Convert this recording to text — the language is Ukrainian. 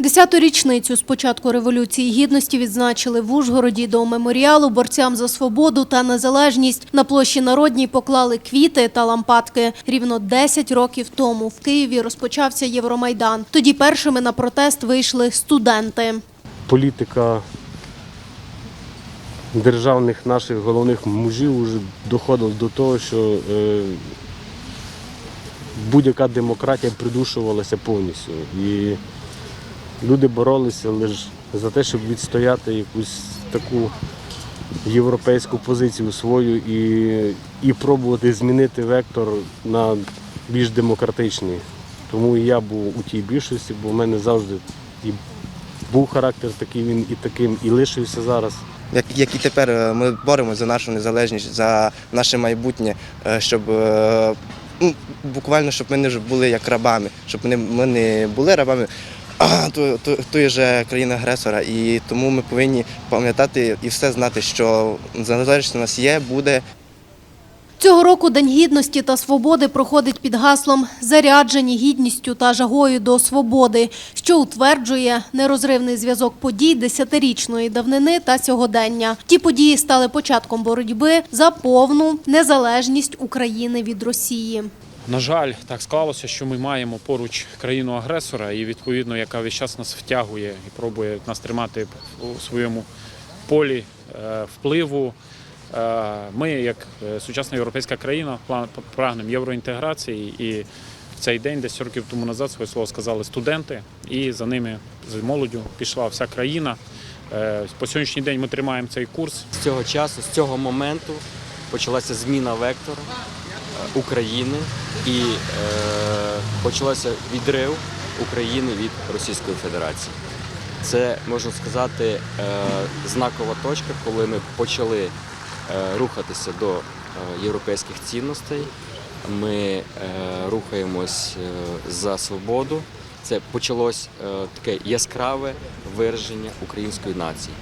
Десяту річницю з початку Революції Гідності відзначили в Ужгороді до меморіалу борцям за свободу та незалежність. На площі Народній поклали квіти та лампадки. Рівно 10 років тому в Києві розпочався Євромайдан. Тоді першими на протест вийшли студенти. політика державних наших головних мужів вже доходила до того, що е, будь-яка демократія придушувалася повністю. Люди боролися лише за те, щоб відстояти якусь таку європейську позицію свою і, і пробувати змінити вектор на більш демократичний. Тому і я був у тій більшості, бо в мене завжди і був характер такий, він і таким, і лишився зараз. як, як і тепер е, ми боремося за нашу незалежність, за наше майбутнє, е, щоб е, ну, буквально щоб ми не були як рабами, щоб ми не були рабами а, то, то, тої же країни-агресора. І тому ми повинні пам'ятати і все знати, що незалежність у нас є, буде Цього року День гідності та свободи проходить під гаслом «Заряджені гідністю та жагою до свободи», що утверджує нерозривний зв'язок подій десятирічної давнини та сьогодення. Ті події стали початком боротьби за повну незалежність України від Росії. На жаль, так склалося, що ми маємо поруч країну-агресора, і відповідно, яка весь час нас втягує і пробує нас тримати у своєму полі е, впливу. Е, Ми, як е, сучасна європейська країна, прагнемо євроінтеграції, і в цей день, десь років тому назад, своє слово сказали студенти, і за ними з молоддю пішла вся країна. По сьогоднішній день ми тримаємо цей курс. З цього часу, з цього моменту почалася зміна вектору України і е, почалося відрив України від Російської Федерації. Це можна сказати е, знакова точка, коли ми почали е, рухатися до європейських цінностей. Ми рухаємось за свободу. Це почалось таке яскраве вираження української нації.